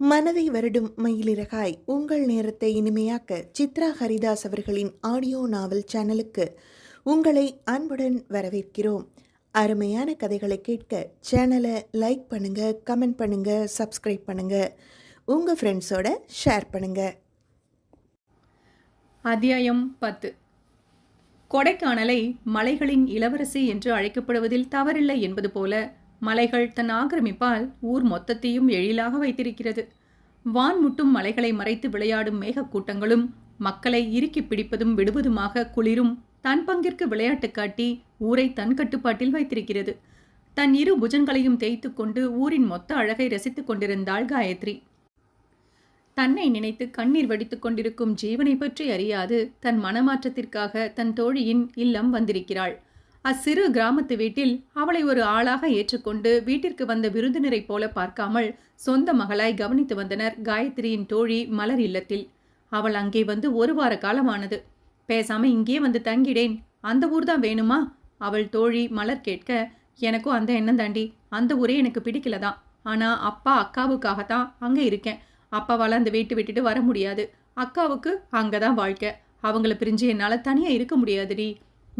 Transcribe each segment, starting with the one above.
மனதை வருடும் மயிலிறகாய். உங்கள் நேரத்தை இனிமையாக்க சித்ரா ஹரிதாஸ் அவர்களின் ஆடியோ நாவல் சேனலுக்கு உங்களை அன்புடன் வரவேற்கிறோம். அருமையான கதைகளை கேட்க சேனலை லைக் பண்ணுங்க கமெண்ட் பண்ணுங்க சப்ஸ்கிரைப் பண்ணுங்க. உங்க ஃப்ரெண்ட்ஸோட ஷேர் பண்ணுங்க. அத்தியாயம் பத்து. கொடைக்கானலை மலைகளின் இளவரசி என்று அழைக்கப்படுவதில் தவறில்லை என்பது போல மலைகள் தன் ஆக்கிரமிப்பால் ஊர் மொத்தத்தையும் எழிலாக வைத்திருக்கிறது. வான் முட்டும் மலைகளை மறைத்து விளையாடும் மேகக்கூட்டங்களும் மக்களை இறுக்கி பிடிப்பதும் விடுவதுமாக குளிரும் தன் பங்கிற்கு விளையாட்டு காட்டி ஊரை தன் கட்டுப்பாட்டில் வைத்திருக்கிறது. தன் இரு புஜன்களையும் தேய்த்து கொண்டு ஊரின் மொத்த அழகை ரசித்துக் கொண்டிருந்தாள் காயத்ரி. தன்னை நினைத்து கண்ணீர் வடித்துக் கொண்டிருக்கும் ஜீவனை பற்றி அறியாது தன் மனமாற்றத்திற்காக தன் தோழியின் இல்லம் வந்திருக்கிறாள். அச்சிறு கிராமத்து வீட்டில் அவளை ஒரு ஆளாக ஏற்றுக்கொண்டு வீட்டிற்கு வந்த விருந்தினரைப் போல பார்க்காமல் சொந்த மகளாய் கவனித்து வந்தனர் காயத்ரியின் தோழி மலர் இல்லத்தில். அவள் அங்கே வந்து ஒரு வார காலமானது. பேசாம இங்கே வந்து தங்கிடேன். அந்த ஊர் தான் வேணுமா? அவள் தோழி மலர் கேட்க எனக்கும் அந்த எண்ணம் தாண்டி. அந்த ஊரே எனக்கு பிடிக்கலதான். ஆனா அப்பா அக்காவுக்காகத்தான் அங்கே இருக்கேன். அப்பாவால் அந்த வீட்டு விட்டுட்டு வர முடியாது. அக்காவுக்கு அங்கதான் வாழ்க்கை. அவங்கள பிரிஞ்சு என்னால் தனியாக இருக்க முடியாதுடி.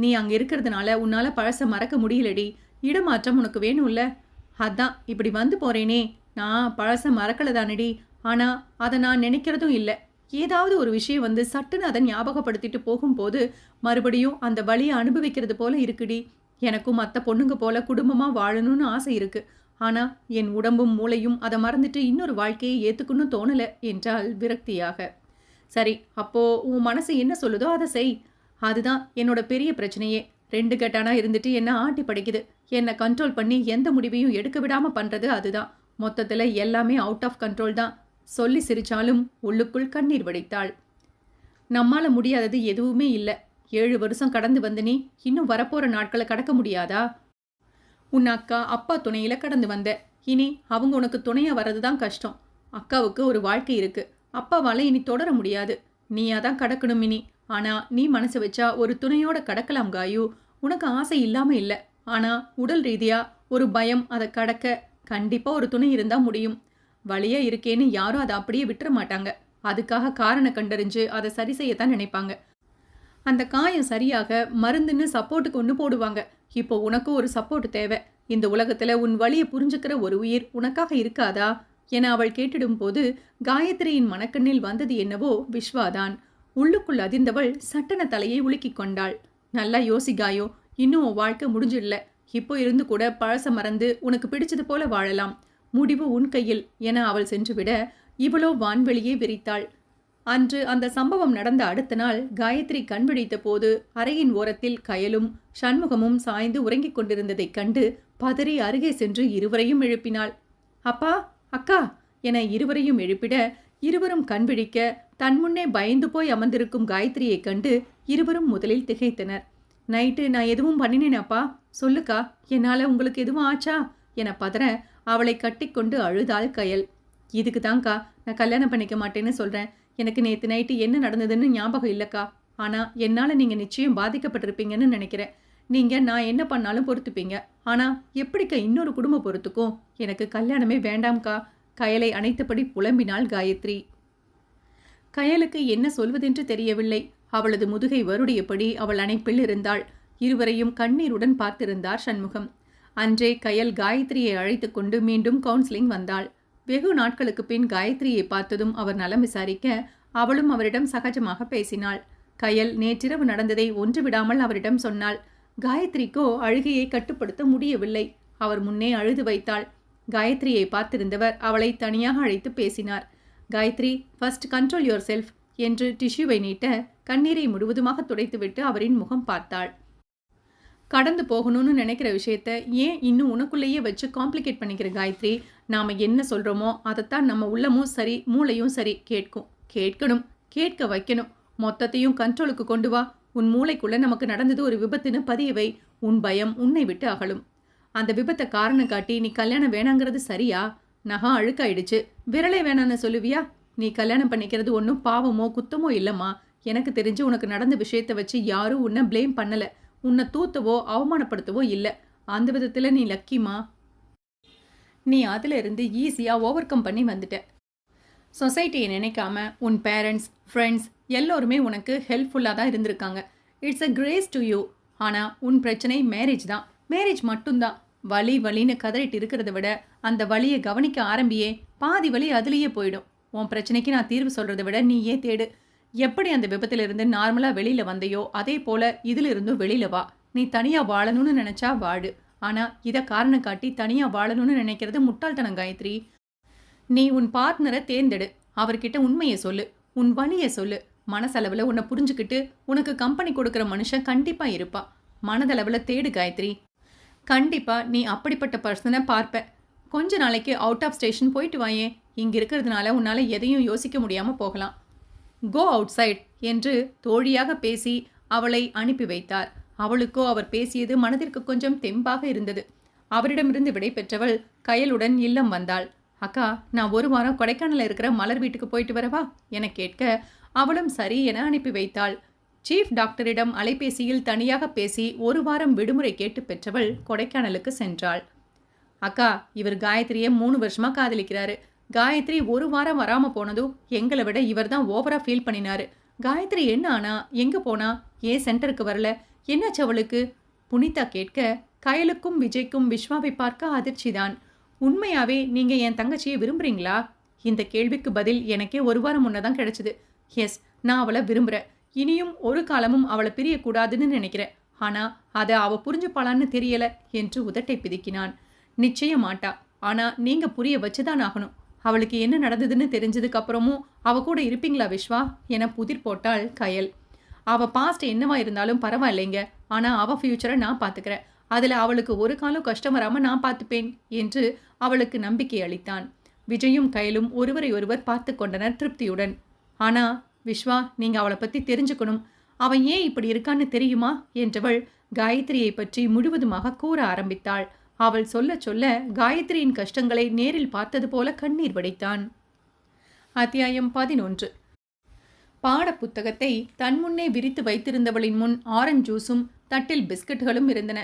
நீ அங்கே இருக்கிறதுனால உன்னால் பழசை மறக்க முடியலடி. இடமாற்றம் உனக்கு வேணும்ல. அதான் இப்படி வந்து போகிறேனே நான் பழசை மறக்கலை தானடி. ஆனால் அதை நான் நினைக்கிறதும் இல்லை. ஏதாவது ஒரு விஷயம் வந்து சட்டுன்னு அதை ஞாபகப்படுத்திட்டு போகும்போது மறுபடியும் அந்த வழியை அனுபவிக்கிறது போல இருக்குடி. எனக்கும் மற்ற பொண்ணுங்க போல குடும்பமாக வாழணும்னு ஆசை இருக்கு. ஆனால் என் உடம்பும் மூளையும் அதை மறந்துட்டு இன்னொரு வாழ்க்கையை ஏற்றுக்கணும்னு தோணலை என்றால் விரக்தியாக. சரி அப்போ உன் மனசு என்ன சொல்லுதோ அதை செய். அதுதான் என்னோட பெரிய பிரச்சனையே. ரெண்டு கட்டானா இருந்துட்டு என்ன ஆட்டி படிக்குது. என்னை கண்ட்ரோல் பண்ணி எந்த முடிவையும் எடுக்க விடாம பண்றது அதுதான். மொத்தத்தில் எல்லாமே அவுட் ஆஃப் கண்ட்ரோல் தான். சொல்லி சிரிச்சாலும் உள்ளுக்குள் கண்ணீர் வடித்தாள். நம்மால முடியாதது எதுவுமே இல்லை. ஏழு வருஷம் கடந்து வந்து நீ இன்னும் வரப்போற நாட்களை கடக்க முடியாதா? உன் அக்கா அப்பா துணையில கடந்து வந்த. இனி அவங்க உனக்கு துணையா வர்றது தான் கஷ்டம். அக்காவுக்கு ஒரு வாழ்க்கை இருக்கு. அப்பாவால இனி தொடர முடியாது. நீயா தான் கடக்கணும் இனி. ஆனால் நீ மனசு வச்சா ஒரு துணையோட கடக்கலாம் காயு. உனக்கு ஆசை இல்லாமல் இல்லை. ஆனால் உடல் ரீதியாக ஒரு பயம் அதை கடக்க கண்டிப்பாக ஒரு துணை இருந்தால் முடியும். வழியாக இருக்கேன்னு யாரும் அதை அப்படியே விட்டுற மாட்டாங்க. அதுக்காக காரணம் கண்டறிஞ்சு அதை சரி செய்யத்தான் நினைப்பாங்க. அந்த காயம் சரியாக மருந்துன்னு சப்போர்ட்டுக்கு ஒன்று போடுவாங்க. இப்போ உனக்கு ஒரு சப்போர்ட் தேவை. இந்த உலகத்தில் உன் வழியை புரிஞ்சுக்கிற ஒரு உயிர் உனக்காக இருக்காதா? என அவள் கேட்டிடும் போது காயத்ரியின் மனக்கண்ணில் வந்தது என்னவோ விஸ்வாதான் உள்ளுக்குள் அதிர்ந்தவள் சட்டன தலையை உலுக்கிக் கொண்டாள். நல்லா யோசிகாயோ இன்னும் உன் வாழ்க்கை முடிஞ்சிடல. இப்போ இருந்து கூட பழச மறந்து உனக்கு பிடிச்சது போல வாழலாம். முடிவு உன் கையில் என அவள் சென்றுவிட இவளோ வான்வெளியே விரித்தாள். அன்று அந்த சம்பவம் நடந்த அடுத்த நாள் காயத்ரி கண் விழித்த போது அறையின் ஓரத்தில் கயலும் சண்முகமும் சாய்ந்து உறங்கிக் கொண்டிருந்ததைக் கண்டு பதறி அருகே சென்று இருவரையும் எழுப்பினாள். அப்பா அக்கா என இருவரையும் எழுப்பிட இருவரும் கண் விழிக்க தன் முன்னே பயந்து போய் அமர்ந்திருக்கும் காயத்ரியைக் கண்டு இருவரும் முதலில் திகைத்தனர். நைட்டு நான் எதுவும் பண்ணினேனப்பா? சொல்லுக்கா என்னால் உங்களுக்கு எதுவும் ஆச்சா? என பதற அவளை கட்டிக்கொண்டு அழுதாள் கயல். இதுக்கு தான்க்கா நான் கல்யாணம் பண்ணிக்க மாட்டேன்னு சொல்கிறேன் எனக்கு நேற்று நைட்டு என்ன நடந்ததுன்னு ஞாபகம் இல்லைக்கா. ஆனால் என்னால் நீங்கள் நிச்சயம் பாதிக்கப்பட்டிருப்பீங்கன்னு நினைக்கிறேன். நீங்கள் நான் என்ன பண்ணாலும் பொறுத்துப்பீங்க. ஆனால் எப்படிக்கா இன்னொரு குடும்ப பொறுத்துக்கும்? எனக்கு கல்யாணமே வேண்டாம்க்கா. கயலை அணைத்தபடி புலம்பினாள் காயத்ரி. கயலுக்கு என்ன சொல்வதென்று தெரியவில்லை. அவளது முதுகை வருடியபடி அவள் அணைப்பில் இருந்தாள். இருவரையும் கண்ணீருடன் பார்த்திருந்தார் சண்முகம். அன்றே கயல் காயத்ரியை அழைத்து கொண்டு மீண்டும் கவுன்சிலிங் வந்தாள். வெகு நாட்களுக்கு பின் காயத்ரியை பார்த்ததும் அவர் நலம் விசாரிக்க அவளும் அவரிடம் சகஜமாக பேசினாள். கயல் நேற்றிரவு நடந்ததை ஒன்று விடாமல் அவரிடம் சொன்னாள் காயத்ரிக்கோ அழுகையை கட்டுப்படுத்த முடியவில்லை. அவர் முன்னே அழுது வைத்தாள். காயத்ரியை பார்த்திருந்தவர் அவளை தனியாக அழைத்து பேசினார். Gayathri first control yourself என்று டிஷ்யூவை நீட்ட கண்ணீரை முழுவதுமாக துடைத்துவிட்டு அவரின் முகம் பார்த்தாள். கடந்து போகணும்னு நினைக்கிற விஷயத்த ஏன் இன்னும் உனக்குள்ளேயே வச்சு காம்ப்ளிகேட் பண்ணிக்கிற காயத்ரி? நாம் என்ன சொல்கிறோமோ அதைத்தான் நம்ம உள்ளமும் சரி மூளையும் சரி கேட்கும். கேட்கணும் கேட்க வைக்கணும். மொத்தத்தையும் கண்ட்ரோலுக்கு கொண்டு வா. உன் மூளைக்குள்ளே நமக்கு நடந்தது ஒரு விபத்துன்னு பதியவை உன் பயம் உன்னை விட்டு அகலும். அந்த விபத்தை காரணம் காட்டி நீ கல்யாணம் வேணாங்கிறது சரியா? நகா அழுக்காயிடுச்சு. விரலை வேணான்னு சொல்லுவியா? நீ கல்யாணம் பண்ணிக்கிறது ஒன்றும் பாவமோ குத்தமோ இல்லைம்மா. எனக்கு தெரிஞ்சு உனக்கு நடந்த விஷயத்தை வச்சு யாரும் உன்னை ப்ளேம் பண்ணலை. உன்னை தூத்தவோ அவமானப்படுத்தவோ இல்லை. அந்த விதத்தில் நீ லக்கிமா நீ அதில் இருந்து ஈஸியாக ஓவர் கம் பண்ணி வந்துட்ட. சொசைட்டியை நினைக்காம உன் பேரண்ட்ஸ் ஃப்ரெண்ட்ஸ் எல்லோருமே உனக்கு ஹெல்ப்ஃபுல்லாக தான் இருந்திருக்காங்க. It's a grace to you ஆனால் உன் பிரச்சனை மேரேஜ் தான். மேரேஜ் மட்டும்தான். வலி வலின்னு கதறிட்டு இருக்கிறத விட அந்த வழியை கவனிக்க ஆரம்பியே பாதி வலி அதுலேயே போயிடும். உன் பிரச்சனைக்கு நான் தீர்வு சொல்கிறத விட நீயே தேடு. எப்படி அந்த விபத்திலிருந்து நார்மலாக வெளியில் வந்தையோ அதே போல் இதிலிருந்தும் வெளியில் வா. நீ தனியாக வாழணும்னு நினச்சா வாழு ஆனால் இதை காரணம் காட்டி தனியாக வாழணும்னு நினைக்கிறது முட்டாள்தனம் காயத்ரி. நீ உன் பார்ட்னரை தேர்ந்தெடு. அவர்கிட்ட உண்மையை சொல்லு. உன் வழியை சொல்லு. மனசளவில் உன்னை புரிஞ்சுக்கிட்டு உனக்கு கம்பெனி கொடுக்குற மனுஷன் கண்டிப்பாக இருப்பா மனதளவில் தேடு காயத்ரி. கண்டிப்பாக நீ அப்படிப்பட்ட பர்சனை பார்ப்ப. கொஞ்ச நாளைக்கு அவுட் ஆஃப் ஸ்டேஷன் போயிட்டு வாயே. இங்கே இருக்கிறதுனால உன்னால் எதையும் யோசிக்க முடியாமல் போகலாம். கோ அவுட் சைட் என்று தோழியாக பேசி அவளை அனுப்பி வைத்தார். அவளுக்கோ அவர் பேசியது மனதிற்கு கொஞ்சம் தெம்பாக இருந்தது. அவரிடமிருந்து விடை பெற்றவள் கயலுடன் இல்லம் வந்தாள். அக்கா நான் ஒரு வாரம் கொடைக்கானலில் இருக்கிற மலர் வீட்டுக்கு போயிட்டு வரவா? என கேட்க அவளும் சரி என அனுப்பி வைத்தாள். சீஃப் டாக்டரிடம் அலைபேசியில் தனியாக பேசி ஒரு வாரம் விடுமுறை கேட்டு பெற்றவள் கொடைக்கானலுக்கு சென்றாள். அக்கா இவர் காயத்ரியை மூணு வருஷமா காதலிக்கிறாரு. காயத்ரி ஒரு வாரம் வராம போனதும் எங்களை விட இவர் தான் ஓவரா ஃபீல் பண்ணினாரு. காயத்ரி என்ன ஆனா எங்க போனா? ஏன் சென்டருக்கு வரல? என்னாச்சு அவளுக்கு? புனிதா கேட்க கயலுக்கும் விஜய்க்கும் விஸ்வாவை பார்க்க அதிர்ச்சிதான். உண்மையாவே நீங்க என் தங்கச்சியை விரும்புறீங்களா? இந்த கேள்விக்கு பதில் எனக்கே ஒரு வாரம் முன்னதான் கிடைச்சது. எஸ் நான் அவளை விரும்புறேன். இனியும் ஒரு காலமும் அவளை பிரியக்கூடாதுன்னு நினைக்கிறேன். ஆனா அதை அவ புரிஞ்சுப்பாளான்னு தெரியல என்று உதட்டை பிதுக்கினான். நிச்சயம் மாட்டா. ஆனா நீங்க புரிய வச்சுதான் ஆகணும். அவளுக்கு என்ன நடந்ததுன்னு தெரிஞ்சதுக்கு அப்புறமும் அவ கூட இருப்பீங்களா விஸ்வா? என புதிர் போட்டாள் கயல். அவ பாஸ்ட் என்னவா இருந்தாலும் பரவாயில்லைங்க. ஆனா அவ ஃபியூச்சரை நான் பார்த்துக்கிறேன் அதில் அவளுக்கு ஒரு காலம் கஷ்டம் வராமல் நான் பார்த்துப்பேன் என்று அவளுக்கு நம்பிக்கை அளித்தான். விஜயும் கயலும் ஒருவரை ஒருவர் பார்த்து கொண்டனர் திருப்தியுடன். ஆனால் விஸ்வா நீங்க அவளை பத்தி தெரிஞ்சுக்கணும். அவன் ஏன் இப்படி இருக்கான்னு தெரியுமா? என்றவள் காயத்ரியை பற்றி முழுவதுமாக கூற ஆரம்பித்தாள். அவள் சொல்ல சொல்ல காயத்ரியின் கஷ்டங்களை நேரில் பார்த்தது போல கண்ணீர் வடித்தான். அத்தியாயம் பதினொன்று. பாடப்புத்தகத்தை தன் முன்னே விரித்து வைத்திருந்தவளின் முன் ஆரஞ்சு ஜூஸும் தட்டில் பிஸ்கட்களும் இருந்தன.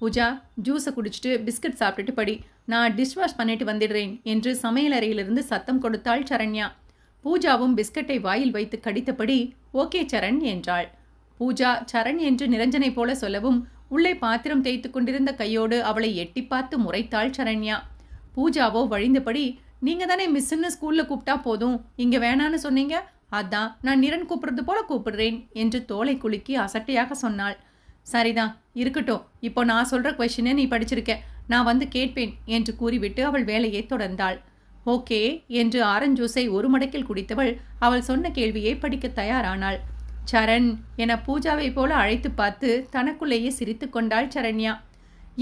பூஜா ஜூஸை குடிச்சிட்டு பிஸ்கட் சாப்பிட்டுட்டு படி. நான் டிஷ்வாஷ் பண்ணிட்டு வந்துடுறேன் என்று சமையலறையிலிருந்து சத்தம் கொடுத்தாள் சரண்யா. பூஜாவும் பிஸ்கட்டை வாயில் வைத்து கடித்தபடி ஓகே சரண் என்றாள். பூஜா சரண் என்று நிரஞ்சனை போல சொல்லவும் உள்ளே பாத்திரம் தேய்த்து கொண்டிருந்த கையோடு அவளை எட்டி பார்த்து முறைத்தாள் சரண்யா. பூஜாவோ வழிந்தபடி நீங்க தானே மிஸ்ஸுன்னு ஸ்கூல்ல கூப்பிட்டா போதும் இங்க வேணான்னு சொன்னீங்க? அதான் நான் நிரன் கூப்பிடுறது போல கூப்பிடுறேன் என்று தோலை குலுக்கி அசட்டையாக சொன்னாள். சரிதான் இருக்கட்டும். இப்போ நான் சொல்ற கொஷினை நீ படிச்சிருக்க. நான் வந்து கேட்பேன் என்று கூறிவிட்டு அவள் வேலையை தொடர்ந்தாள். ஓகே என்று ஆரஞ்சூஸை ஒரு மடக்கில் குடித்தவள் அவள் சொன்ன கேள்வியை படிக்க தயாரானாள். சரண் என பூஜாவை போல அழைத்து பார்த்து தனக்குள்ளேயே சிரித்து கொண்டாள் சரண்யா.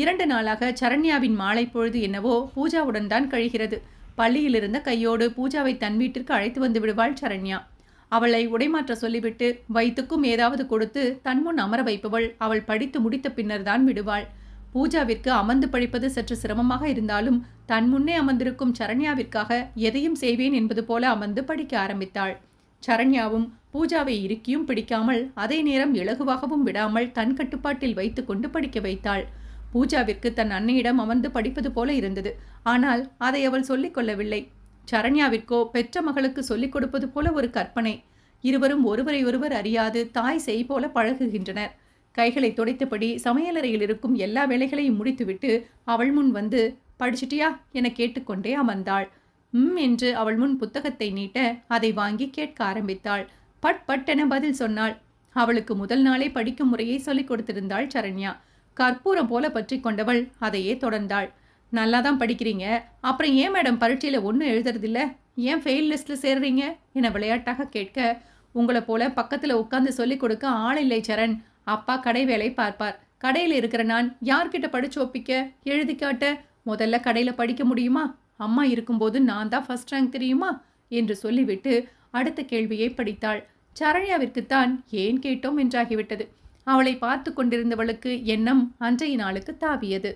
இரண்டு நாளாக சரண்யாவின் மாலை பொழுது என்னவோ பூஜாவுடன் தான் கழிகிறது. பள்ளியிலிருந்த கையோடு பூஜாவை தன் வீட்டிற்கு அழைத்து வந்து விடுவாள் சரண்யா. அவளை உடைமாற்ற சொல்லிவிட்டு வயிற்றுக்கும் ஏதாவது கொடுத்து தன் முன் அமர வைப்பவள் அவள் படித்து முடித்த பின்னர் தான் விடுவாள். பூஜாவிற்கு அமர்ந்து படிப்பது சற்று சிரமமாக இருந்தாலும் தன் முன்னே அமர்ந்திருக்கும் சரண்யாவிற்காக எதையும் செய்வேன் என்பது போல அமர்ந்து படிக்க ஆரம்பித்தாள். சரண்யாவும் பூஜாவை இறுக்கியும் பிடிக்காமல் அதே நேரம் இலகுவாகவும் விடாமல் தன் கட்டுப்பாட்டில் வைத்துக்கொண்டு படிக்க வைத்தாள். பூஜாவிற்கு தன் அன்னையிடம் அமர்ந்து படிப்பது போல இருந்தது. ஆனால் அதை அவள் சொல்லிக் கொள்ளவில்லை. சரண்யாவிற்கோ பெற்ற மகளுக்கு சொல்லிக் கொடுப்பது போல ஒரு கற்பனை. இருவரும் ஒருவரை ஒருவர் அறியாது தாய் செய் போல பழகுகின்றனர். கைகளை துடைத்தபடி சமையலறையில் இருக்கும் எல்லா வேலைகளையும் முடித்துவிட்டு அவள் முன் வந்து படிச்சிட்டியா? என கேட்டுக்கொண்டே அமர்ந்தாள். ம் என்று அவள் முன் புத்தகத்தை நீட்ட அதை வாங்கி கேட்க ஆரம்பித்தாள். பட் பட் என பதில் சொன்னாள். அவளுக்கு முதல் நாளே படிக்கும் முறையை சொல்லிக் கொடுத்திருந்தாள் சரண்யா. கற்பூரம் போல பற்றி கொண்டவள் அதையே தொடர்ந்தாள். நல்லா தான் படிக்கிறீங்க. அப்புறம் ஏன் மேடம் பரீட்சையில் ஒன்றும் எழுதுறதில்ல? ஏன் ஃபெயில் லிஸ்ட்டில் சேர்றீங்க? என விளையாட்டாக கேட்க உங்களை போல பக்கத்தில் உட்காந்து சொல்லிக் கொடுக்க ஆள் இல்லை சரண். அப்பா கடை வேலை பார்ப்பார். கடையில் இருக்கிற நான் யார்கிட்ட படிச்சு ஒப்பிக்க? எழுதி காட்ட? முதல்ல கடையில் படிக்க முடியுமா? அம்மா இருக்கும்போது நான் தான் ஃபர்ஸ்ட் ரேங்க் தெரியுமா? என்று சொல்லிவிட்டு அடுத்த கேள்வியை படித்தாள். சரண்யாவிற்குத்தான் ஏன் கேட்டோம் என்றாகிவிட்டது. அவளை பார்த்து கொண்டிருந்தவளுக்கு எண்ணம் அன்றைய நாளுக்கு தாவியது.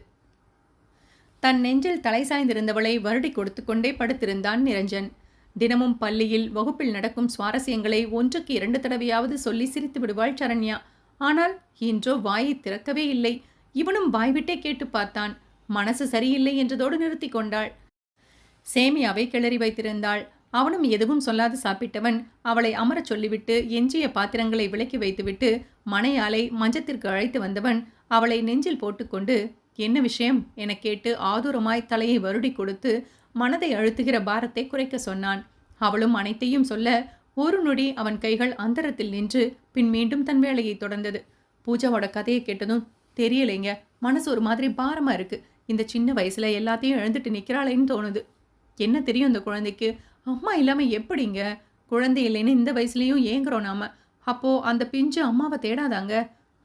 தன் நெஞ்சில் தலை சாய்ந்திருந்தவளை வருடி கொடுத்து கொண்டே படுத்திருந்தான் நிரஞ்சன். தினமும் பள்ளியில் வகுப்பில் நடக்கும் சுவாரஸ்யங்களை ஒன்றுக்கு இரண்டு தடவையாவது சொல்லி சிரித்து விடுவாள் சரண்யா. ஆனால் இன்றோ வாயை திறக்கவே இல்லை. இவனும் வாய்விட்டே கேட்டு பார்த்தான். மனசு சரியில்லை என்றதோடு நிறுத்தி கொண்டாள். சேமியாவை கிளறி வைத்திருந்தாள். அவனும் எதுவும் சொல்லாது சாப்பிட்டவன் அவளை அமரச் சொல்லிவிட்டு எஞ்சிய பாத்திரங்களை விலக்கி வைத்துவிட்டு மனையாளை மஞ்சத்திற்கு அழைத்து வந்தவன் அவளை நெஞ்சில் போட்டுக்கொண்டு என்ன விஷயம்? எனக் கேட்டு ஆதூரமாய் தலையை வருடி கொடுத்து மனதை அழுத்துகிற பாரத்தை குறைக்க சொன்னான். அவளும் அனைத்தையும் சொல்ல ஒரு நொடி அவன் கைகள் அந்தரத்தில் நின்று பின் மீண்டும் தன் வேலையை தொடர்ந்தது. பூஜாவோட கதையை கேட்டதும் தெரியலைங்க மனசு ஒரு மாதிரி பாரமா இருக்கு. இந்த சின்ன வயசுல எல்லாத்தையும் எழுந்துட்டு நிக்கிறாளேன்னு தோணுது. என்ன தெரியும் இந்த குழந்தைக்கு? அம்மா இல்லாம எப்படிங்க? குழந்தை இல்லைன்னு இந்த வயசுலயும் ஏங்குறோம் நாம. அப்போ அந்த பிஞ்சு அம்மாவை தேடாதாங்க?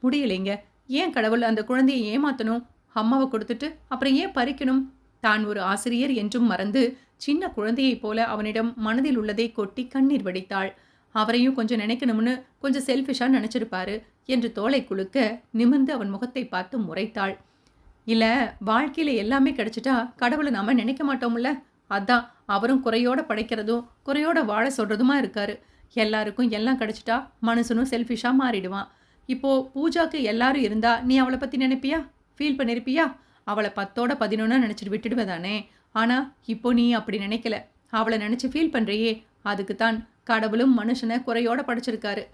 முடியலைங்க. ஏன் கடவுள் அந்த குழந்தையை ஏமாத்தணும்? அம்மாவை கொடுத்துட்டு அப்புறம் ஏன் பறிக்கணும்? தான் ஒரு ஆசிரியர் என்றும் மறந்து சின்ன குழந்தையைப் போல அவனிடம் மனதில் உள்ளதை கொட்டி கண்ணீர் வடித்தாள். அவரையும் கொஞ்சம் நினைக்கணும்னு கொஞ்சம் செல்ஃபிஷாக நினச்சிருப்பாரு என்று தோலை குலுக்க நிமிர்ந்து அவன் முகத்தை பார்த்து முறைத்தாள். இல்லை வாழ்க்கையில் எல்லாமே கிடைச்சிட்டா கடவுளை நாம் நினைக்க மாட்டோம்ல? அதான் அவரும் குறையோட படைக்கிறதும் குறையோட வாழ சொல்கிறதுமா இருக்காரு. எல்லாருக்கும் எல்லாம் கிடைச்சிட்டா மனுஷனும் செல்ஃபிஷாக மாறிடுவான். இப்போது பூஜாக்கு எல்லாரும் இருந்தா நீ அவளை பற்றி நினைப்பியா? ஃபீல் பண்ணிருப்பியா? அவளை பத்தோட பதினொன்னா நினச்சிட்டு விட்டுடுவதானே? ஆனால் இப்போ நீ அப்படி நினைக்கல. அவளை நினச்சி ஃபீல் பண்ணுறியே அதுக்கு தான் கடவுளும் மனுஷனை குறையோட படைச்சிருக்காரு.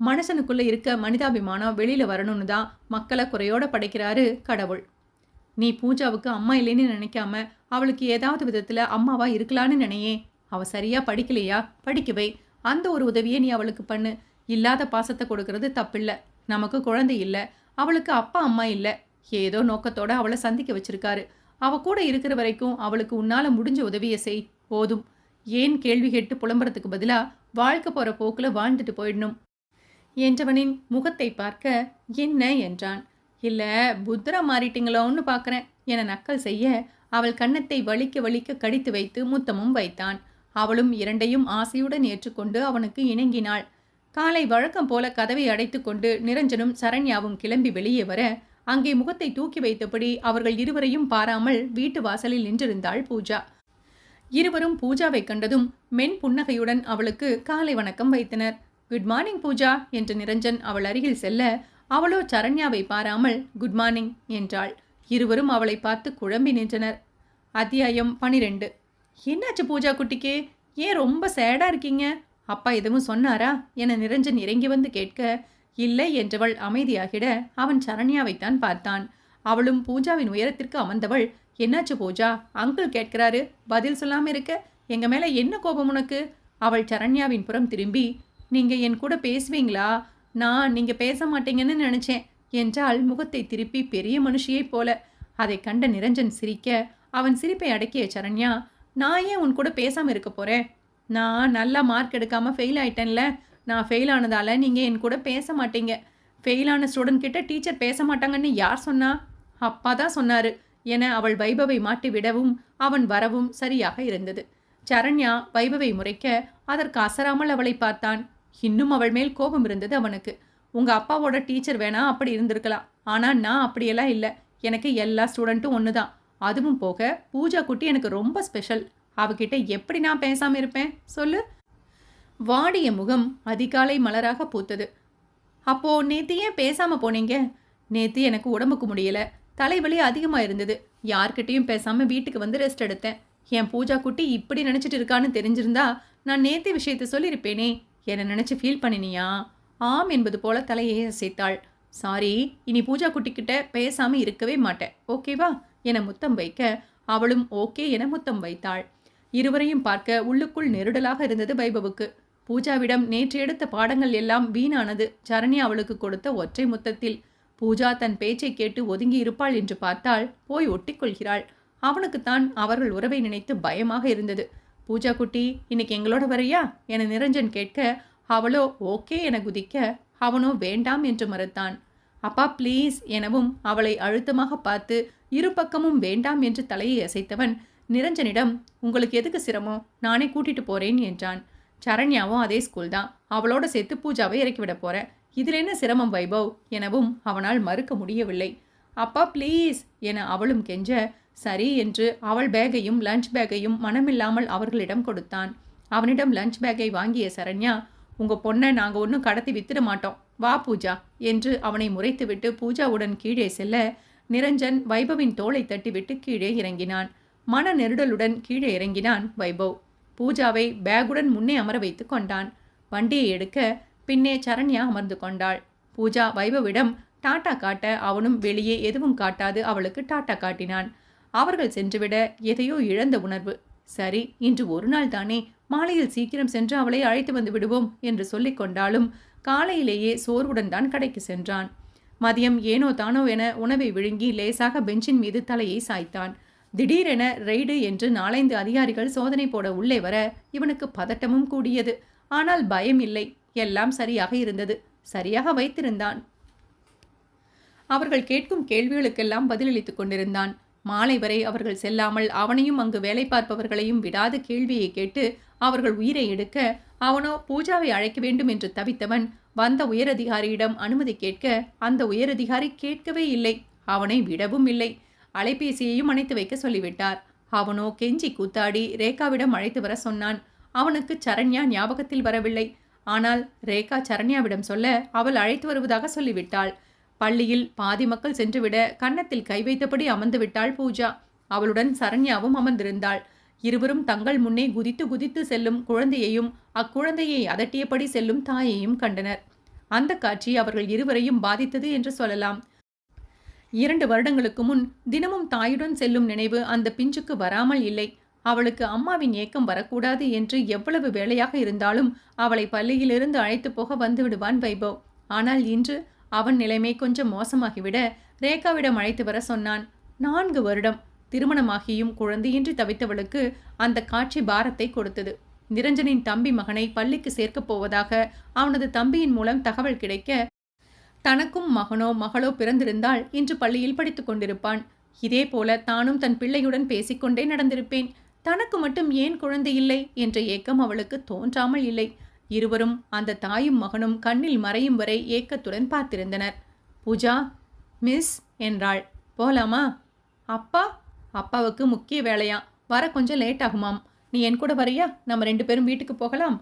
மனுஷனுக்குள்ளே இருக்க மனிதாபிமானம் வெளியில் வரணும்னு தான் மக்களை குறையோட படைக்கிறாரு கடவுள். நீ பூஜாவுக்கு அம்மா இல்லைன்னு நினைக்காம அவளுக்கு ஏதாவது விதத்தில் அம்மாவா இருக்கலான்னு நினையே. அவள் சரியாக படிக்கலையா? படிக்கவை அந்த ஒரு உதவியை நீ அவளுக்கு பண்ணு. இல்லாத பாசத்தை கொடுக்கறது தப்பில்லை. நமக்கு குழந்தை இல்லை. அவளுக்கு அப்பா அம்மா இல்லை. ஏதோ நோக்கத்தோடு அவளை சந்திக்க வச்சிருக்காரு. அவ கூட இருக்கிற வரைக்கும் அவளுக்கு உன்னால் முடிஞ்ச உதவியை செய். போதும். ஏன் கேள்வி கேட்டு புலம்புறதுக்கு பதிலாக வாழ்க்கை போகிற போக்கில் வாழ்ந்துட்டு போயிடணும். என்றவனின் முகத்தை பார்க்க என்ன என்றான். இல்லை புத்தரா மாறிட்டீங்களோன்னு பார்க்கறேன் என நக்கல் செய்ய அவள் கன்னத்தை வலிக்க வலிக்க கடித்து வைத்து முத்தமும் வைத்தான். அவளும் இரண்டையும் ஆசையுடன் ஏற்றுக்கொண்டு அவனுக்கு இணங்கினாள். காலை வழக்கம் போல கதவை அடைத்துக்கொண்டு நிரஞ்சனும் சரண்யாவும் கிளம்பி வெளியே வர அங்கே முகத்தை தூக்கி வைத்தபடி அவர்கள் இருவரையும் பாராமல் வீட்டு வாசலில் நின்றிருந்தாள் பூஜா. இருவரும் பூஜாவை கண்டதும் மென் புன்னகையுடன் அவளுக்கு காலை வணக்கம் வைத்தனர். குட் மார்னிங் பூஜா என்று நிரஞ்சன் அவள் அருகில் செல்ல அவளோ சரண்யாவை பாராமல் குட் மார்னிங் என்றாள். இருவரும் அவளை பார்த்து குழம்பி நின்றனர். அத்தியாயம் பனிரெண்டு. என்னாச்சு பூஜா குட்டிக்கு? ஏன் ரொம்ப சேடாக இருக்கீங்க? அப்பா எதுவும் சொன்னாரா? என நிரஞ்சன் இறங்கி வந்து கேட்க இல்லை என்றவள் அமைதியாகிட அவன் சரண்யாவைத்தான் பார்த்தான். அவளும் பூஜாவின் உயரத்திற்கு அமர்ந்தவள் என்னாச்சு பூஜா? அங்கிள் கேட்கிறாரு. பதில் சொல்லாமல் இருக்க. எங்கள் மேலே என்ன கோபம் உனக்கு? அவள் சரண்யாவின் புறம் திரும்பி நீங்கள் என் கூட பேசுவீங்களா? நான் நீங்கள் பேச மாட்டீங்கன்னு நினச்சேன். என்றால் முகத்தை திருப்பி பெரிய மனுஷியைப் போல. அதை கண்ட நிரஞ்சன் சிரிக்க அவன் சிரிப்பை அடக்கிய சரண்யா நான் ஏன் உன் கூட பேசாமல் இருக்க போகிறேன் நான் நல்லா மார்க் எடுக்காமல் ஃபெயில் ஆயிட்டேன்ல. நான் ஃபெயில் ஆனதால் நீங்கள் என் கூட பேச மாட்டீங்க. ஃபெயிலான ஸ்டூடெண்ட் கிட்ட டீச்சர் பேச மாட்டாங்கன்னு யார் சொன்னா? அப்பா தான் சொன்னார். என அவள் வைபவை மாட்டி விடவும் அவன் வரவும் சரியாக இருந்தது. சரண்யா வைபவை முறைக்க அதற்கு அசராமல் அவளை பார்த்தான். இன்னும் அவள் மேல் கோபம் இருந்தது அவனுக்கு. உங்க அப்பாவோட டீச்சர் வேணா அப்படி இருந்திருக்கலாம். ஆனா நான் அப்படியெல்லாம் இல்லை. எனக்கு எல்லா ஸ்டூடெண்ட்டும் ஒன்று தான் அதுவும் போக பூஜா குட்டி எனக்கு ரொம்ப ஸ்பெஷல். அவகிட்ட எப்படி நான் பேசாம இருப்பேன்? சொல்லு. வாடிய முகம் அதிகாலை மலராக பூத்தது. அப்போ நேத்து ஏன் பேசாம போனீங்க? நேத்து எனக்கு உடம்புக்கு முடியல. தலைவலி அதிகமாக இருந்தது யார்கிட்டையும் பேசாமல் வீட்டுக்கு வந்து ரெஸ்ட் எடுத்தேன். என் பூஜா குட்டி இப்படி நினச்சிட்டு இருக்கான்னு தெரிஞ்சிருந்தா நான் நேத்தி விஷயத்த சொல்லியிருப்பேனே. என்னை நினச்சி ஃபீல் பண்ணினியா? ஆம் என்பது போல தலையை அசைத்தாள். சாரி இனி பூஜா குட்டிக்கிட்ட பேசாமல் இருக்கவே மாட்டேன். ஓகேவா? என முத்தம் வைக்க அவளும் ஓகே என முத்தம் வைத்தாள். இருவரையும் பார்க்க உள்ளுக்குள் நெருடலாக இருந்தது வைபவுக்கு. பூஜாவிடம் நேற்று எடுத்த பாடங்கள் எல்லாம் வீணானது. சரணி அவளுக்கு கொடுத்த ஒற்றை முத்தத்தில் பூஜா தன் பேச்சை கேட்டு ஒதுங்கி இருப்பாள் என்று பார்த்தால் போய் ஒட்டிக்கொள்கிறாள். அவனுக்குத்தான் அவர்கள் உறவை நினைத்து பயமாக இருந்தது. பூஜா குட்டி இன்னைக்கு எங்களோட வரையா? என நிரஞ்சன் கேட்க அவளோ ஓகே என குதிக்க அவனோ வேண்டாம் என்று மறுத்தான். அப்பா ப்ளீஸ் எனவும் அவளை அழுத்தமாக பார்த்து இரு பக்கமும் வேண்டாம் என்று தலையை அசைத்தவன் நிரஞ்சனிடம் உங்களுக்கு எதுக்கு சிரமம்? நானே கூட்டிட்டு போறேன் என்றான். சரண்யாவும் அதே ஸ்கூல் தான். அவளோட சேர்த்து பூஜாவை இறக்கிவிட போறேன் இதில் என்ன சிரமம் வைபவ்? எனவும் அவனால் மறுக்க முடியவில்லை. அப்பா ப்ளீஸ் என அவளும் கெஞ்ச சரி என்று அவள் பேக்கையும் லஞ்ச் பேக்கையும் மனமில்லாமல் அவர்களிடம் கொடுத்தான். அவனிடம் லஞ்ச் பேக்கை வாங்கிய சரண்யா உங்கள் பொண்ணை நாங்கள் ஒன்றும் கடத்தி வித்துட மாட்டோம். வா பூஜா என்று அவனை முறைத்துவிட்டு பூஜாவுடன் கீழே செல்ல நிரஞ்சன் வைபவின் தோலை தட்டிவிட்டு கீழே இறங்கினான். மன நெருடலுடன் கீழே இறங்கினான் வைபவ். பூஜாவை பேகுடன் முன்னே அமர வைத்து கொண்டான். வண்டியை எடுக்க பின்னே சரண்யா அமர்ந்து கொண்டாள். பூஜா வைபவிடம் டாட்டா காட்ட அவனும் வெளியே எதுவும் காட்டாது அவளுக்கு டாட்டா காட்டினான். அவர்கள் சென்றுவிட எதையோ இழந்த உணர்வு. சரி இன்று ஒரு நாள் தானே மாலையில் சீக்கிரம் சென்று அவளை அழைத்து வந்து விடுவோம் என்று சொல்லிக் கொண்டாலும் காலையிலேயே சோர்வுடன் தான் கடைக்கு சென்றான். மதியம் ஏனோ தானோ என உணவை விழுங்கி லேசாக பெஞ்சின் மீது தலையை சாய்த்தான். திடீரென ரெய்டு என்று நாலைந்து அதிகாரிகள் சோதனை போட உள்ளே வர இவனுக்கு பதட்டமும் கூடியது. ஆனால் பயம் இல்லை. எல்லாம் சரியாக இருந்தது. சரியாக வைத்திருந்தான். அவர்கள் கேட்கும் கேள்விகளுக்கெல்லாம் பதிலளித்துக் கொண்டிருந்தான். மாலை வரை அவர்கள் செல்லாமல் அவனையும் அங்கு வேலை பார்ப்பவர்களையும் விடாத கேள்வியை கேட்டு அவர்கள் உயிரை எடுக்க அவனோ பூஜாவை அழைக்க வேண்டும் என்று தவித்தவன் வந்த உயரதிகாரியிடம் அனுமதி கேட்க அந்த உயரதிகாரி கேட்கவே இல்லை. அவனை விடவும் இல்லை. அலைபேசியையும் அணைத்து வைக்க சொல்லிவிட்டார். அவனோ கெஞ்சி கூத்தாடி ரேகாவிடம் அழைத்து வர சொன்னான். அவனுக்கு சரண்யா ஞாபகத்தில் வரவில்லை. ஆனால் ரேகா சரண்யாவிடம் சொல்ல அவள் அழைத்து வருவதாக சொல்லிவிட்டாள். பள்ளியில் பாதி மக்கள் சென்றுவிட கன்னத்தில் கை வைத்தபடி அமர்ந்து விட்டாள் பூஜா. அவளுடன் சரண்யாவும் அமர்ந்திருந்தாள். இருவரும் தங்கள் முன்னே குதித்து குதித்து செல்லும் குழந்தையையும் அக்குழந்தையை அதட்டியபடி செல்லும் தாயையும் கண்டனர். அந்த காட்சி அவர்கள் இருவரையும் பாதித்தது என்று சொல்லலாம். இரண்டு வருடங்களுக்கு முன் தினமும் தாயுடன் செல்லும் நினைவு அந்த பிஞ்சுக்கு வராமல் இல்லை. அவளுக்கு அம்மாவின் ஏக்கம் வரக்கூடாது என்று எவ்வளவு வேலையாக இருந்தாலும் அவளை பள்ளியிலிருந்து அழைத்து போக வந்து விடுவான் வைபவ். ஆனால் இன்று அவன் நிலைமை கொஞ்சம் மோசமாகிவிட ரேகாவிடம் அழைத்து வர சொன்னான். நான்கு வருடம் திருமணமாகியும் குழந்தையின்றி தவித்தவளுக்கு அந்த காட்சி பாரத்தை கொடுத்தது. நிரஞ்சனின் தம்பி மகனை பள்ளிக்கு சேர்க்கப் போவதாக அவனது தம்பியின் மூலம் தகவல் கிடைக்க தனக்கும் மகனோ மகளோ பிறந்திருந்தால் இன்று பள்ளியில் படித்துக் கொண்டிருப்பான். இதே போல தானும் தன் பிள்ளையுடன் பேசிக்கொண்டே நடந்திருப்பேன். தனக்கு மட்டும் ஏன் குழந்தை இல்லை என்ற ஏக்கம் அவளுக்கு தோன்றாமல் இல்லை. இருவரும் அந்த தாயும் மகனும் கண்ணில் மறையும் வரை ஏக்கத்துடன் பார்த்திருந்தனர். பூஜா மிஸ் என்றாள். போலாமா? அப்பா அப்பாவுக்கு முக்கிய வேலையா? வர கொஞ்சம் லேட் ஆகுமாம். நீ என் கூட வரையா? நம்ம ரெண்டு பேரும் வீட்டுக்கு போகலாம்?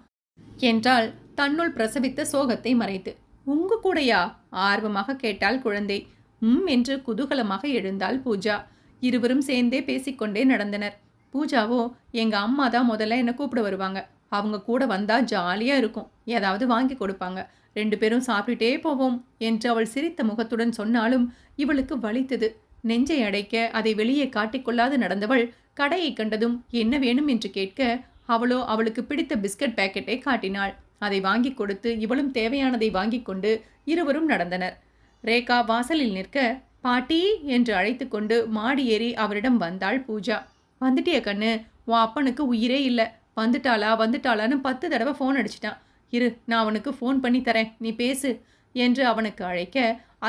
என்றால் தன்னுள் பிரசவித்த சோகத்தை மறைத்து. உங்க கூடயா? ஆர்வமாக கேட்டாள் குழந்தை. ம் என்று குதூகலமாக எழுந்தாள் பூஜா. இருவரும் சேர்ந்தே பேசிக்கொண்டே நடந்தனர். பூஜாவோ எங்கள் அம்மா தான் முதல்ல என்னை கூப்பிட வருவாங்க. அவங்க கூட வந்தால் ஜாலியாக இருக்கும். ஏதாவது வாங்கி கொடுப்பாங்க. ரெண்டு பேரும் சாப்பிட்டுட்டே போவோம் என்று அவள் சிரித்த முகத்துடன் சொன்னாலும் இவளுக்கு வலித்தது. நெஞ்சை அடைக்க அதை வெளியே காட்டிக்கொள்ளாது நடந்தவள் கடையை கண்டதும் என்ன வேணும் என்று கேட்க அவளோ அவளுக்கு பிடித்த பிஸ்கட் பேக்கெட்டை காட்டினாள். அதை வாங்கி கொடுத்து இவளும் தேவையானதை வாங்கி கொண்டு இருவரும் நடந்தனர். ரேகா வாசலில் நிற்க பாட்டி என்று அழைத்து கொண்டு மாடி ஏறி அவரிடம் வந்தாள் பூஜா. வந்துட்டிய கண்ணு. உன் அப்பனுக்கு உயிரே இல்லை. வந்துட்டாளா? வந்துட்டாளான்னு பத்து தடவை ஃபோன் அடிச்சிட்டான். இரு நான் அவனுக்கு ஃபோன் பண்ணி தரேன். நீ பேசு என்று அவனுக்கு அழைக்க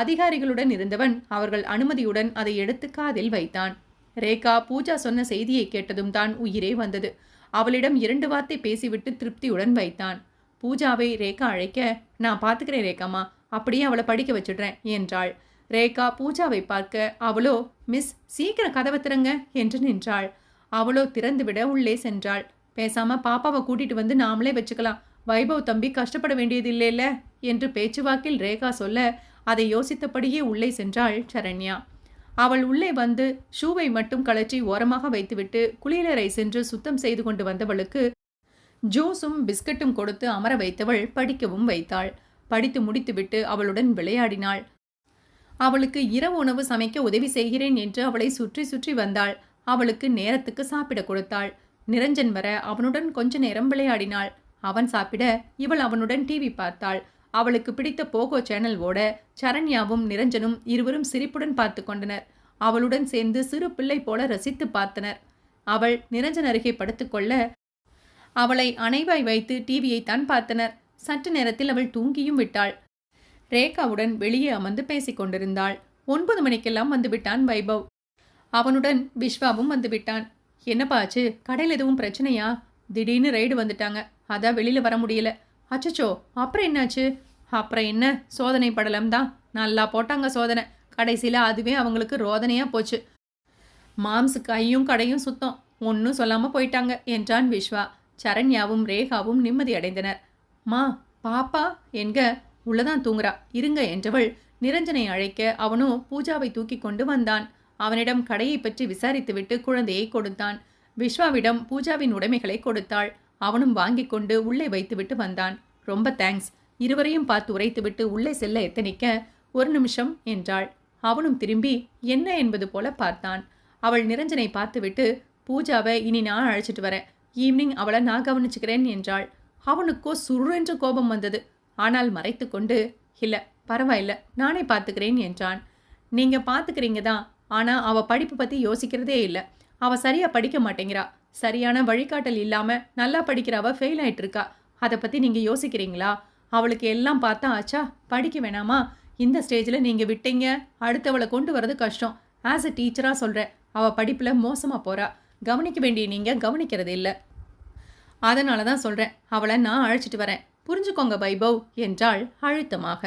அதிகாரிகளுடன் இருந்தவன் அவர்கள் அனுமதியுடன் அதை எடுத்து காதில் வைத்தான். ரேகா பூஜா சொன்ன செய்தியை கேட்டதும் தான் உயிரே வந்தது. அவளிடம் இரண்டு வார்த்தை பேசிவிட்டு திருப்தியுடன் வைத்தான். பூஜாவை ரேகா அழைக்க நான் பார்த்துக்கிறேன் ரேகாமா அப்படியே அவளை படிக்க வச்சிடுறேன் என்றாள். ரேகா பூஜாவை பார்க்க அவளோ மிஸ் சீக்கிரம் கதவை திறங்க என்று நின்றாள். அவளோ திறந்துவிட உள்ளே சென்றாள். பேசாம பாப்பாவை கூட்டிட்டு வந்து நாமளே வச்சுக்கலாம். வைபவ் தம்பி கஷ்டப்பட வேண்டியது இல்லைல்ல என்று பேச்சுவாக்கில் ரேகா சொல்ல அதை யோசித்தபடியே உள்ளே சென்றாள் சரண்யா. அவள் உள்ளே வந்து ஷூவை மட்டும் கழற்றி ஓரமாக வைத்துவிட்டு குளியலறை சென்று சுத்தம் செய்து கொண்டு வந்தவளுக்கு ஜூஸும் பிஸ்கட்டும் கொடுத்து அமர வைத்தவள் படிக்கவும் வைத்தாள். படித்து முடித்துவிட்டு அவளுடன் விளையாடினாள். அவளுக்கு இரவு உணவு சமைக்க உதவி செய்கிறேன் என்று அவளை சுற்றி சுற்றி வந்தாள். அவளுக்கு நேரத்துக்கு சாப்பிட கொடுத்தாள். நிரஞ்சன் வர அவனுடன் கொஞ்ச நேரம் விளையாடினாள். அவன் சாப்பிட இவள் அவனுடன் டிவி பார்த்தாள். அவளுக்கு பிடித்த போகோ சேனல் ஓட சரண்யாவும் நிரஞ்சனும் இருவரும் சிரிப்புடன் பார்த்து கொண்டனர். அவளுடன் சேர்ந்து சிறு பிள்ளை போல ரசித்து பார்த்தனர். அவள் நிரஞ்சன் அருகே படுத்துக்கொள்ள அவளை அணைவாய் வைத்து டிவியை தான் பார்த்தனர். சற்று நேரத்தில் அவள் தூங்கியும் விட்டாள். ரேகாவுடன் வெளியே அமர்ந்து பேசிக் கொண்டிருந்தாள். ஒன்பது மணிக்கெல்லாம் வந்துவிட்டான் வைபவ். அவனுடன் விஸ்வாவும் வந்துவிட்டான். என்னப்பா ஆச்சு? கடையில் எதுவும் பிரச்சனையா? திடீர்னு ரைடு வந்துட்டாங்க. அதான் வெளியில் வர முடியல. அச்சச்சோ அப்புறம் என்னாச்சு? அப்புறம் என்ன? சோதனை படலம் தான். நல்லா போட்டாங்க சோதனை. கடைசியில் அதுவே அவங்களுக்கு ரோதனையாக போச்சு. மாம்சு கையும் கடையும் சுத்தம். ஒன்றும் சொல்லாமல் போயிட்டாங்க என்றான் விஸ்வா. சரண்யாவும் ரேகாவும் நிம்மதி அடைந்தனர். மா பாப்பா என்க உள்ளதான் தூங்குறா. இருங்க என்றவள். நிரஞ்சனை அழைக்க அவனும் பூஜாவை தூக்கி கொண்டு வந்தான். அவனிடம் கடையை பற்றி விசாரித்துவிட்டு குழந்தையை கொடுத்தான். விஸ்வாவிடம் பூஜாவின் உடைமைகளை கொடுத்தாள். அவனும் வாங்கிக் கொண்டு உள்ளே வைத்துவிட்டு வந்தான். ரொம்ப தேங்க்ஸ். இருவரையும் பார்த்து உரைத்துவிட்டு உள்ளே செல்ல எத்தனிக்க? ஒரு நிமிஷம் என்றாள். அவனும் திரும்பி என்ன என்பது போல பார்த்தான். அவள் நிரஞ்சனை பார்த்துவிட்டு பூஜாவை இனி நான் அழைச்சிட்டு வரேன். ஈவினிங் அவளை நான் கவனிச்சுக்கிறேன் என்றாள். அவனுக்கோ சுருரென்று கோபம் வந்தது. ஆனால் மறைத்து கொண்டு இல்லை பரவாயில்ல நானே பார்த்துக்கிறேன் என்றான். நீங்கள் பார்த்துக்கிறீங்க தான். ஆனால் அவள் படிப்பு பற்றி யோசிக்கிறதே இல்லை. அவள் சரியாக படிக்க மாட்டேங்கிறா. சரியான வழிகாட்டல் இல்லாமல் நல்லா படிக்கிறவ ஃபெயில் ஆயிட்டுருக்கா. அதை பற்றி நீங்கள் யோசிக்கிறீங்களா? அவளுக்கு எல்லாம் பார்த்தா ஆச்சா படிக்க வேணாமா? இந்த ஸ்டேஜில் நீங்கள் விட்டீங்க. அடுத்தவளை கொண்டு வரது கஷ்டம். ஆஸ் அ டீச்சராக சொல்கிறேன் அவள் படிப்பில் மோசமாக போகிறா கவனிக்க வேண்டிய நீங்கள் கவனிக்கிறது இல்லை. அதனால தான் சொல்கிறேன் அவளை நான் அழைச்சிட்டு வரேன். புரிஞ்சுக்கோங்க வைபவ் என்றாள் அழுத்தமாக.